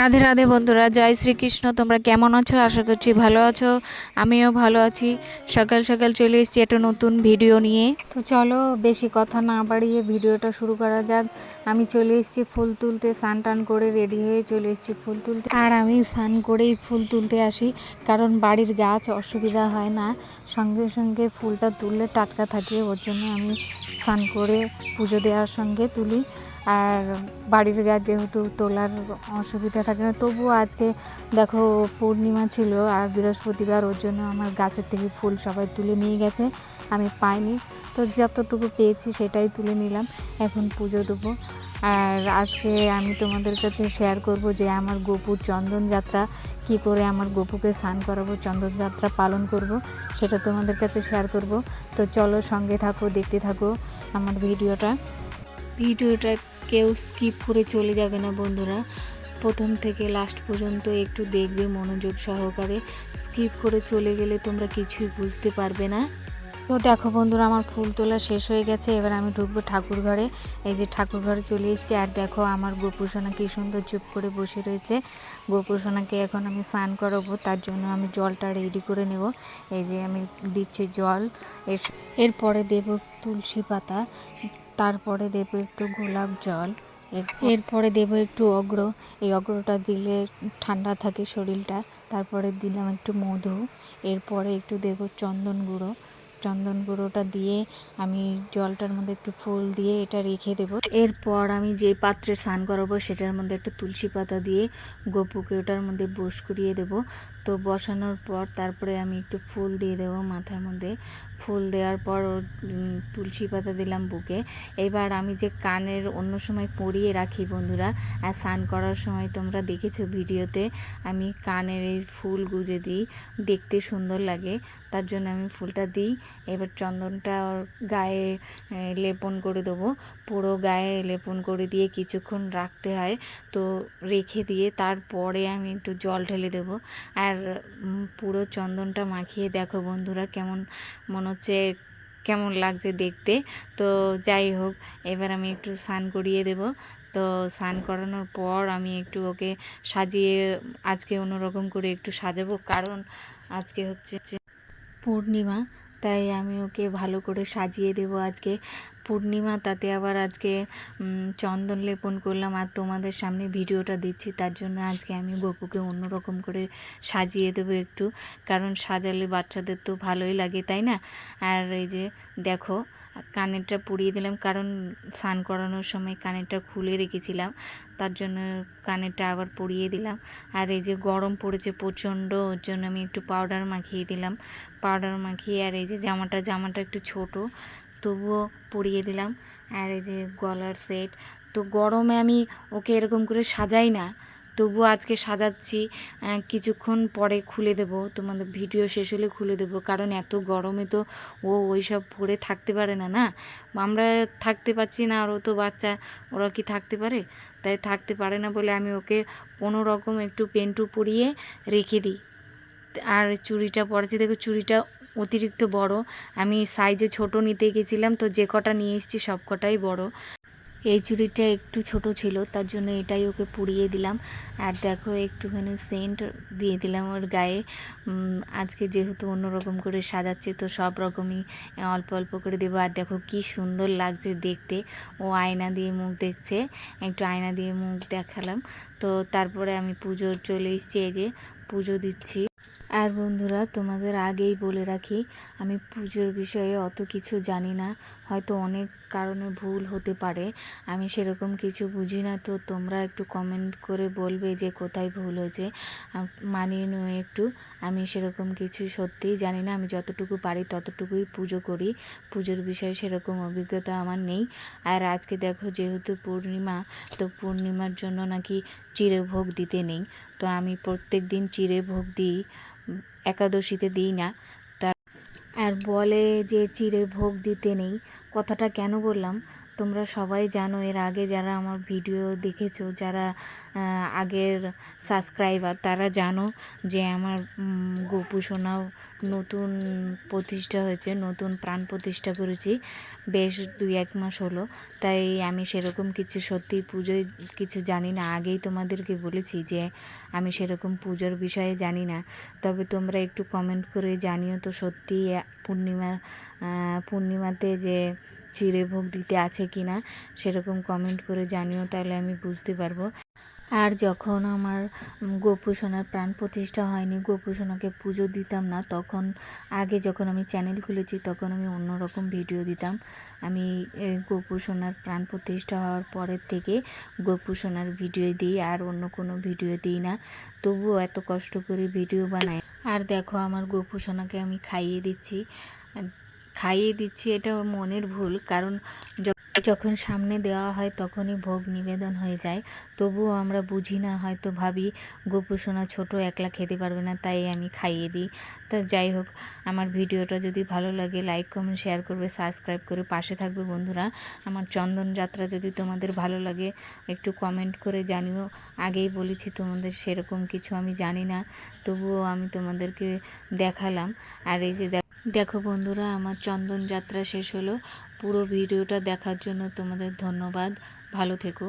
রাধে রাধে বন্ধুরা, জয় শ্রীকৃষ্ণ, তোমরা কেমন আছো? আশা করছি ভালো আছো, আমিও ভালো আছি। সকাল সকাল চলে এসেছি একটা নতুন ভিডিও নিয়ে। তো চলো, বেশি কথা না বাড়িয়ে ভিডিওটা শুরু করা যাক। আমি চলে এসেছি ফুল তুলতে, স্নান টান করে রেডি হয়ে চলে এসেছি ফুল তুলতে। আর আমি স্নান করেই ফুল তুলতে আসি, কারণ বাড়ির গাছ অসুবিধা হয় না। সঙ্গে সঙ্গে ফুলটা তুললে টাটকা থাকে, ওর জন্য আমি স্নান করে পুজো দেওয়ার সঙ্গে তুলি। আর বাড়ির গাছ যেহেতু তোলার অসুবিধা থাকে না, তবুও আজকে দেখো পূর্ণিমা ছিল আর বৃহস্পতিবার, ওর জন্য আমার গাছের থেকে ফুল সবাই তুলে নিয়ে গেছে, আমি পাইনি। তো যতটুকু পেয়েছি সেটাই তুলে নিলাম, এখন পুজো দেবো। আর আজকে আমি তোমাদের কাছে শেয়ার করব যে আমার গোপুর চন্দন যাত্রা, কি করে আমার গোপুকে স্নান করাবো, চন্দন যাত্রা পালন করব, সেটা তোমাদের কাছে শেয়ার করব। তো চলো সঙ্গে থাকো, দেখতে থাকো আমার ভিডিওটা। ভিডিওটা কেউ স্কিপ করে চলে যাবে না বন্ধুরা। প্রথম থেকে লাস্ট পর্যন্ত একটু দেখবে মনোযোগ সহকারে। স্কিপ করে চলে গেলে তোমরা কিছুই বুঝতে পারবে না। তো দেখো বন্ধুরা, আমার ফুল তোলা শেষ হয়ে গেছে। এবার আমি ঢুকবো ঠাকুর ঘরে। এই যে ঠাকুর ঘরে চলে এসেছি। আর দেখো আমার গোপুসোনা কী সুন্দর চুপ করে বসে রয়েছে। গোপুসোনাকে এখন আমি স্নান করাবো। তার জন্য আমি জলটা রেডি করে নেব। এই যে আমি দিচ্ছি জল। এর এরপরে দেব তুলসী পাতা। তারপরে দেবো একটু গোলাপ জল এর- এরপরে দেবো একটু অগ্র। এই অগ্রটা দিলে ঠান্ডা থাকে শরীরটা, তারপরে দিলাম একটু মধু, এরপরে একটু দেবো চন্দন গুঁড়ো। চন্দন গুঁড়োটা দিয়ে আমি জলটার মধ্যে একটু ফুল দিয়ে এটা রেখে দেবো। এরপর আমি যে পাত্রে স্নান করাবো সেটার মধ্যে একটা তুলসী পাতা দিয়ে গোপুকে ওটার মধ্যে বস করিয়ে দেবো। তো বসানোর পর তারপরে আমি একটু ফুল দিয়ে দেবো মাথার মধ্যে। ফুল দেওয়ার পর ওর, তুলসী পাতা দিলাম বুকে। এবার আমি যে কানের অন্য সময় পরিয়ে রাখি বন্ধুরা আর স্নান করার সময় তোমরা দেখেছ ভিডিওতে আমি কানের এই ফুল গুজে দিই দেখতে সুন্দর লাগে তার জন্য আমি ফুলটা দিই। এবার চন্দনটা ওর গায়ে লেপন করে দেবো। পুরো গায়ে লেপন করে দিয়ে কিছুক্ষণ রাখতে হয় তো রেখে দিয়ে তারপরে আমি একটু জল ঢেলে দেবো। আর উম, পুরো চন্দনটা মাখিয়ে দেখো বন্ধুরা কেমন মনে হচ্ছে কেমন লাগছে দেখতে। তো যাই হোক এবার আমি একটু স্নান করিয়ে দেব। তো স্নান করানোর পর আমি একটু ওকে সাজিয়ে আজকে অন্যরকম করে একটু সাজাবো। কারণ আজকে হচ্ছে পূর্ণিমা তাই আমি ওকে ভালো করে সাজিয়ে দেবো আজকে। পূর্ণিমা, তাতে আবার আজকে চন্দন লেপন করলাম আর তোমাদের সামনে ভিডিওটা দিচ্ছি। তার জন্য আজকে আমি গপুকে অন্যরকম করে সাজিয়ে দেবো একটু। কারণ সাজালে বাচ্চাদের তো ভালোই লাগে, তাই না? আর এই যে দেখো কানেরটা পুড়িয়ে দিলাম, কারণ স্নান করানোর সময় কানেরটা খুলে রেখেছিলাম, তার জন্য কানেরটা আবার পরিয়ে দিলাম। আর এই যে গরম পড়েছে প্রচণ্ড, ওর জন্য আমি একটু পাউডার মাখিয়ে দিলাম। পাউডার মাখিয়ে আর এই যে জামাটা জামাটা একটু ছোট, তবুও পরিয়ে দিলাম। আর এই যে গলার সেট তো গরমে আমি ওকে এরকম করে সাজাই না। তবুও আজকে সাজাচ্ছি কিছুক্ষণ পরে খুলে দেব। তোমাদের ভিডিও শেষ হলে খুলে দেব, কারণ এত গরমে তো ও ওই সব পরে থাকতে পারে না না? আমরা থাকতে পারছি না আর ও তো বাচ্চা, ওরা কি থাকতে পারে? তাই থাকতে পারে না বলে আমি ওকে কোনো রকম একটু পেন্টু পরিয়ে রেখে দিই। আর চুড়িটা পরেছে, দেখো চুড়িটা অতিরিক্ত বড়, আমি সাইজে ছোট নিতে গেছিলাম, তো যে কটা নিয়ে এসেছি সব কটাই বড়। এই চুড়িটা একটু ছোট ছিল, তার জন্য এটাই ওকে পুড়িয়ে দিলাম। আর দেখো, একটুখানি সেন্ট দিয়ে দিলাম ওর গায়ে। আজকে যেহেতু অন্যরকম করে সাজাচ্ছে, তো সব রকমই অল্প অল্প করে দেবো। আর দেখো, কি সুন্দর লাগছে দেখতে। ও আয়না দিয়ে মুখ দেখছে, একটু আয়না দিয়ে মুখ দেখালাম। তো তারপরে আমি পুজো চলে এসেছি, এই যে পুজো দিচ্ছি। আর বন্ধুরা, তোমাদের আগেই বলে রাখি আমি পুজোর বিষয়ে অত কিছু জানি না। হয়তো অনেক কারণে ভুল হতে পারে। আমি সেরকম কিছু বুঝি না, তো তোমরা একটু কমেন্ট করে বলবে যে কোথায় ভুল হয়েছে। মানিয়ে নয় একটু। আমি সেরকম কিছু সত্যিই জানি না। আমি যতটুকু পারি ততটুকুই পুজো করি। পুজোর বিষয়ে সেরকম অভিজ্ঞতা আমার নেই। আর আজকে দেখো যেহেতু পূর্ণিমা, তো পূর্ণিমার জন্য নাকি চিড়ে ভোগ দিতে নেই। তো আমি প্রত্যেক দিন চিড়ে ভোগ দিই একাদশীতে দিই না। আর বলে যে চিড়ে ভোগ দিতে নেই, কথাটা কেন বললাম? তোমরা সবাই জানো এর আগে যারা আমার ভিডিও দেখেছ, যারা আগের সাবস্ক্রাইবার, তারা জানো যে আমার গোপু সোনাও নতুন প্রতিষ্ঠা হয়েছে, নতুন প্রাণ প্রতিষ্ঠা করেছি। বেশ দুই এক মাস হলো। তাই আমি সেরকম কিছু সত্যি পুজোয় কিছু জানি না। আগেই তোমাদেরকে বলেছি যে আমি সেরকম পুজোর বিষয়ে জানি না। তবে তোমরা একটু কমেন্ট করে জানিও তো সত্যি পূর্ণিমা পূর্ণিমাতে যে চিড়ে ভোগ দিতে আছে কি না সেরকম কমেন্ট করে জানিও, তাহলে আমি বুঝতে পারব। আর যখন আমার উম, গোপু সোনার প্রাণ প্রতিষ্ঠা হয়নি গোপু সোনাকে পুজো দিতাম না তখন আগে যখন আমি চ্যানেল খুলেছি তখন আমি অন্যরকম ভিডিও দিতাম। আমি এই গোপু প্রাণ প্রতিষ্ঠা হওয়ার পরের থেকে গোপু সোনার ভিডিও দিই আর অন্য কোনো ভিডিও দিই না। তবুও এত কষ্ট করে ভিডিও বানাই। আর দেখো আমার গোপু সোনাকে আমি খাইয়ে দিচ্ছি। খাইয়ে দিচ্ছি এটা মনের ভুল কারণ যখন সামনে দেওয়া হয় তখনই ভোগ নিবেদন হয়ে যায়। তবুও আমরা বুঝি না, হয়তো ভাবি, গোপু সোনা ছোটো, একলা খেতে পারবে না, তাই আমি খাইয়ে দিই। তা যাই হোক, আমার ভিডিওটা যদি ভালো লাগে লাইক কমেন্ট শেয়ার করবে সাবস্ক্রাইব করে পাশে থাকবে বন্ধুরা। আমার চন্দন যাত্রা যদি তোমাদের ভালো লাগে, একটু কমেন্ট করে জানিও। আগেই বলেছি তোমাদের সেরকম কিছু আমি জানি না, তবুও আমি তোমাদেরকে দেখালাম। আর এই যে দেখ- বন্ধুরা, আমার চন্দন যাত্রা শেষ হলো। পুরো ভিডিওটা দেখার জন্য তোমাদের ধন্যবাদ। ভালো থেকো।